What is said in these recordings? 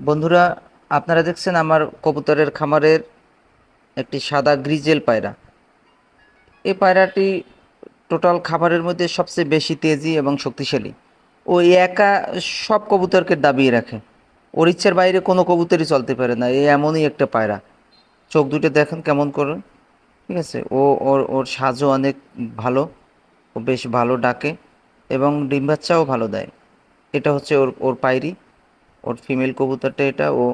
বন্ধুরা, আপনারা দেখছেন আমার কবুতরের খামারের একটি সাদা গ্রিজেল পায়রা। এই পায়রাটি টোটাল খাবারের মধ্যে সবচেয়ে বেশি তেজি এবং শক্তিশালী। ও একা সব কবুতরকে দাবিয়ে রাখে। ওর ইচ্ছার বাইরে কোনো কবুতরই চলতে পারে না। এই এমনই একটা পায়রা। চোখ দুটো দেখেন কেমন করে ঠিক আছে? ও, ওর ওর সাজও অনেক ভালো। ও বেশ ভালো ডাকে এবং ডিম বাচ্চাও ভালো দেয়। এটা হচ্ছে ওর ওর পায়রি। ওর ফিমেল কবুতরটা এটা, ও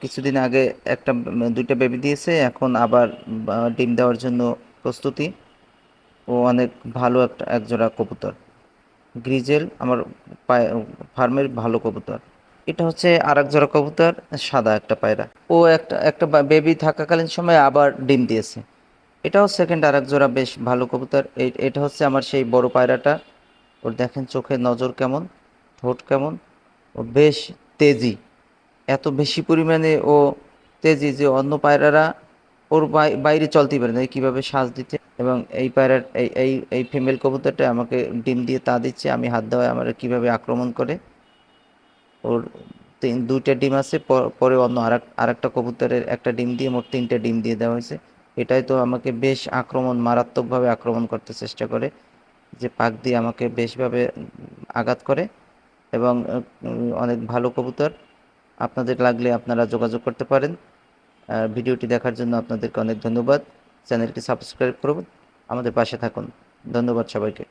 কিছুদিন আগে একটা, দুইটা বেবি দিয়েছে, এখন আবার ডিম দেওয়ার জন্য প্রস্তুতি। ও অনেক ভালো একটা, একজোড়া কবুতর। গ্রিজেল, আমার ফার্মের ভালো কবুতর। এটা হচ্ছে আর এক জোড়া কবুতর, সাদা একটা পায়রা। ও একটা একটা বেবি থাকাকালীন সময় আবার ডিম দিয়েছে। এটাও সেকেন্ড আর এক জোড়া বেশ ভালো কবুতর। এটা হচ্ছে আমার সেই বড় পায়রাটা। ওর দেখেন চোখের নজর কেমন, ঠোঁট কেমন। ও বেশ তেজি। এত বেশি পরিমাণে ও তেজি যে অন্য পায়রারা ওর বাইরে চলতেই পারে না। কীভাবে শ্বাস দিতে এবং এই পায়রার, এই এই এই ফিমেল কবুতরটা আমাকে ডিম দিয়ে তা দিচ্ছে, আমি হাত দেওয়ায় আমার কীভাবে আক্রমণ করে? ওর তিন, দুইটা ডিম আছে পরে অন্য আরেক, আরেকটা কবুতরের একটা ডিম দিয়ে মোট তিনটে ডিম দিয়ে দেওয়া হয়েছে। এটাই তো আমাকে বেশ আক্রমণ, মারাত্মকভাবে আক্রমণ করতে চেষ্টা করে, যে পাক দিয়ে আমাকে বেশভাবে আঘাত করে। এবং অনেক ভালো কবুতর। আপনাদের লাগলে আপনারা যোগাযোগ করতে পারেন। ভিডিওটি দেখার জন্য আপনাদেরকে অনেক ধন্যবাদ। চ্যানেলটি সাবস্ক্রাইব করুন। আমাদের পাশে থাকুন। ধন্যবাদ সবাইকে।